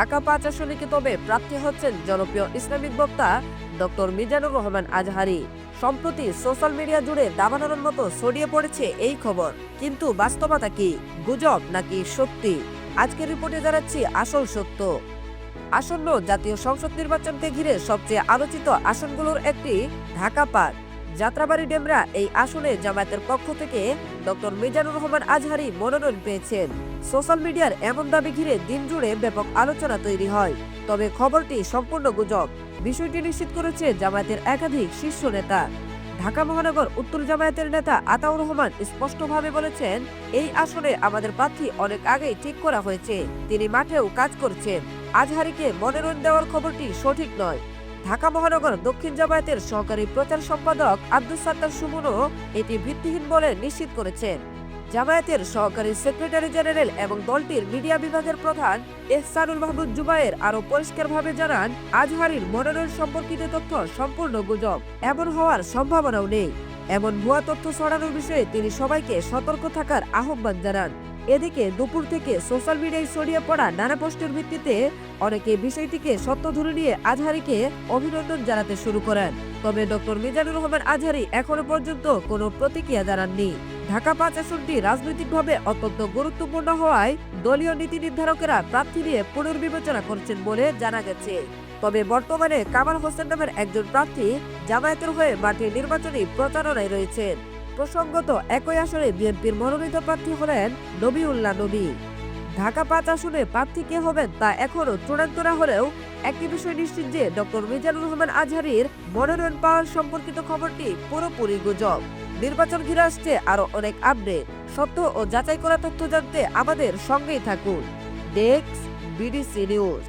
ঢাকা পাঁচ আসনে কি তবে প্রার্থী হচ্ছেন জনপ্রিয় ইসলামিক বক্তা ডক্টর মিজানুর রহমান আজহারি। সম্প্রতি সোশ্যাল মিডিয়া জুড়ে দাবানোর মতো ছড়িয়ে পড়েছে এই খবর। কিন্তু বাস্তবতা কি, গুজব নাকি সত্যি? আজকের রিপোর্টে জানাচ্ছি আসল সত্য। আসন্ন জাতীয় সংসদ নির্বাচনকে ঘিরে সবচেয়ে আলোচিত আসনগুলোর একটি ঢাকা পার্ক যাত্রাবাড়ি ডেমরা এই আসনে জামায়াতের পক্ষ থেকে ডক্টর মিজানুর রহমান আজহারি মনোনয়ন পেয়েছেন। সোশ্যাল মিডিয়ার এমন দাবি ঘিরে দিন জুড়ে ব্যাপক আলোচনা তৈরি হয়। তবে খবরটি সম্পূর্ণ গুজব। বিষয়টি নিশ্চিত করেছে জামায়াতের একাধিক শীর্ষ নেতা। ঢাকা মহানগর উত্তর জামায়াতের নেতা আতাউর রহমান স্পষ্টভাবে বলেছেন, এই আসনে আমাদের প্রার্থী অনেক আগেই ঠিক করা হয়েছে। তিনি মাঠেও কাজ করছেন। আজহারিকে মনোনয়ন দেওয়ার খবরটি সঠিক নয়। ঢাকা মহানগর দক্ষিণ জামায়াতের সহকারী প্রচার সম্পাদক আব্দুল সাত্তার সুমনও এটি ভিত্তিহীন বলে নিশ্চিত করেছেন। জামায়াতের সহকারী সেক্রেটারি জেনারেল এবং দলটির মিডিয়া বিভাগের প্রধান এহসানুল মাহমুদ জুবায়ের আরও পরিষ্কারভাবে জানান, আজহারির মনোনয়ন সম্পর্কিত তথ্য সম্পূর্ণ গুজব, এমন হওয়ার সম্ভাবনাও নেই। এমন ভুয়া তথ্য ছড়ানোর বিষয়ে তিনি সবাইকে সতর্ক থাকার আহ্বান জানান। এদিকে দুপুর থেকে সোশ্যাল মিডিয়ায় ছড়িয়ে পড়া নানা পোস্টের ভিত্তিতে অনেকে বিষয়টিকে সত্য ধরে নিয়ে আজহারিকে অভিনন্দন জানাতে শুরু করেন। তবে ডক্টর মিজানুর রহমান আজহারি এখনও পর্যন্ত কোনো প্রতিক্রিয়া জানাননি। ঢাকা পাঁচ আসনটি রাজনৈতিকভাবে অত্যন্ত গুরুত্বপূর্ণ হওয়ায় দলীয় নীতি নির্ধারকেরা প্রার্থী নিয়ে পুনর্বিবেচনা করছেন বলে জানা গেছে। তবে বর্তমানে কামাল হোসেন নামের একজন প্রার্থী জামায়াতের হয়ে মাঠে নির্বাচনী প্রচারণায় রয়েছেন। প্রসঙ্গত, একই আসনে বিএনপির মনোনীত প্রার্থী হলেন নবিউল্লাহ নবী। ঢাকা পাঁচ আসনে প্রার্থী কে হবেন তা এখনও চূড়ান্ত না হলেও একটি বিষয় নিশ্চিত যে ডক্টর মিজানুর রহমান আজহারির মনোনয়ন পাওয়ার সম্পর্কিত খবরটি পুরোপুরি গুজব। নির্বাচন ঘিরে আসছে আরও অনেক আপডেট। সত্য ও যাচাই করা তথ্য জানতে আমাদের সঙ্গেই থাকুন। Desk BDC news.